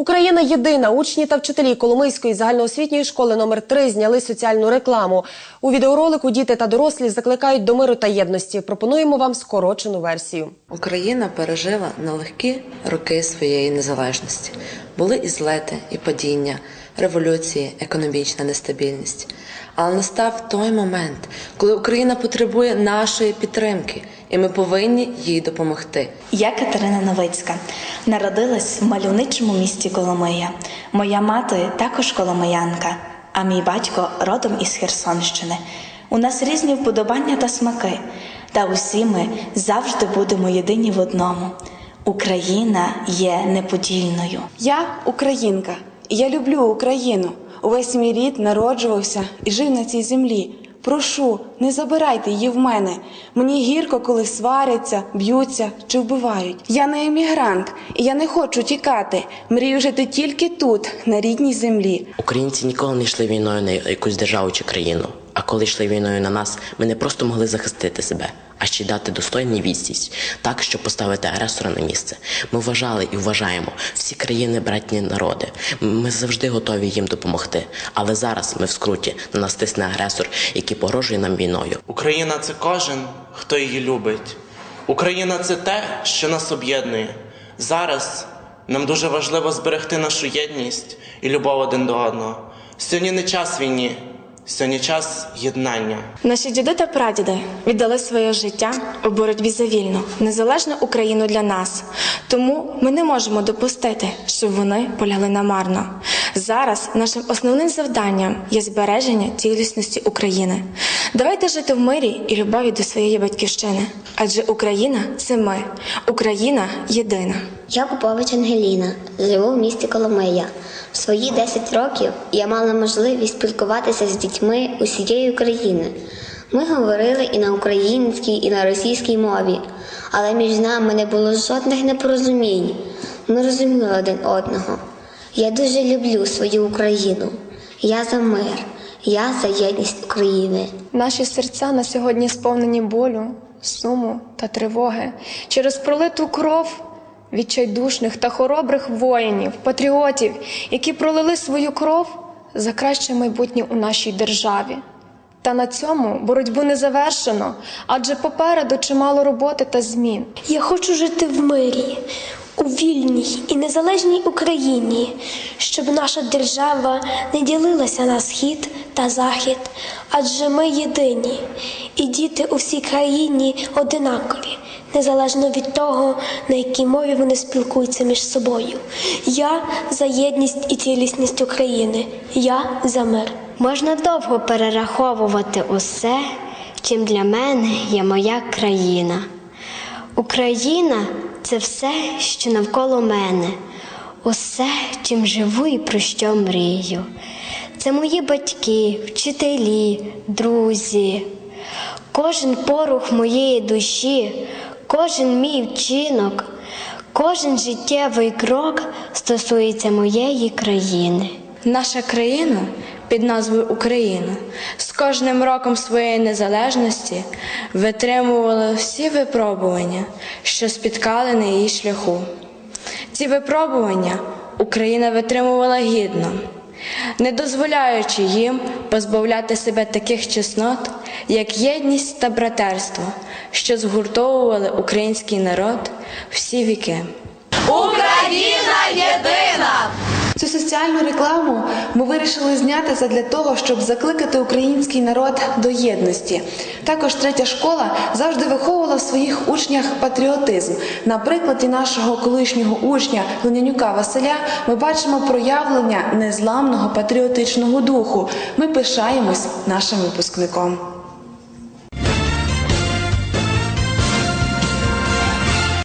Україна єдина. Учні та вчителі Коломийської загальноосвітньої школи номер 3 зняли соціальну рекламу. У відеоролику діти та дорослі закликають до миру та єдності. Пропонуємо вам скорочену версію. Україна пережила нелегкі роки своєї незалежності. Були і злети, і падіння, революції, економічна нестабільність. Але настав той момент, коли Україна потребує нашої підтримки, і ми повинні їй допомогти. Я Катерина Новицька. Народилась в мальовничому місті Коломия. Моя мати також коломиянка, а мій батько родом із Херсонщини. У нас різні вподобання та смаки, та усі ми завжди будемо єдині в одному. Україна є неподільною. Я українка, і я люблю Україну. Увесь мій рід народжувався і жив на цій землі. Прошу, не забирайте її в мене. Мені гірко, коли сваряться, б'ються чи вбивають. Я не емігрант, і я не хочу тікати. Мрію жити тільки тут, на рідній землі. Українці ніколи не йшли війною на якусь державу чи країну. А коли йшли війною на нас, ми не просто могли захистити себе, а ще й дати достойну відсість, так, щоб поставити агресора на місце. Ми вважали і вважаємо всі країни братні народи. Ми завжди готові їм допомогти. Але зараз ми в скруті на нас тисне агресор, який погрожує нам війною. Україна це кожен, хто її любить. Україна це те, що нас об'єднує. Зараз нам дуже важливо зберегти нашу єдність і любов один до одного. Сьогодні не час війні, сьогодні час єднання. Наші діди та прадіди віддали своє життя у боротьбі за вільну, незалежну Україну для нас. Тому ми не можемо допустити, щоб вони полягли намарно. Зараз нашим основним завданням є збереження цілісності України. Давайте жити в мирі і любові до своєї батьківщини. Адже Україна це ми, Україна єдина. Я Попович Ангеліна, живу в місті Коломия. В свої 10 років я мала можливість спілкуватися з дітьми усієї України. Ми говорили і на українській, і на російській мові, але між нами не було жодних непорозумінь. Ми розуміли один одного. Я дуже люблю свою Україну. Я за мир, я за єдність України. Наші серця на сьогодні сповнені болю, суму та тривоги через пролиту кров відчайдушних та хоробрих воїнів, патріотів, які пролили свою кров за краще майбутнє у нашій державі. Та на цьому боротьбу не завершено, адже попереду чимало роботи та змін. Я хочу жити в мирі, у вільній і незалежній Україні, щоб наша держава не ділилася на схід та захід, адже ми єдині, і діти у всій країні одинакові, незалежно від того, на якій мові вони спілкуються між собою. Я за єдність і цілісність України. Я за мир. Можна довго перераховувати усе, чим для мене є моя країна. Україна це все, що навколо мене, усе, чим живу і про що мрію. Це мої батьки, вчителі, друзі, кожен порух моєї душі, кожен мій вчинок, кожен життєвий крок стосується моєї країни. Наша країна під назвою Україна з кожним роком своєї незалежності витримувала всі випробування, що спіткали на її шляху. Ці випробування Україна витримувала гідно, не дозволяючи їм позбавляти себе таких чеснот, як єдність та братерство, що згуртовували український народ всі віки. Цю соціальну рекламу ми вирішили зняти задля того, щоб закликати український народ до єдності. Також третя школа завжди виховувала в своїх учнях патріотизм. На прикладі нашого колишнього учня Глинянюка Василя ми бачимо проявлення незламного патріотичного духу. Ми пишаємось нашим випускником.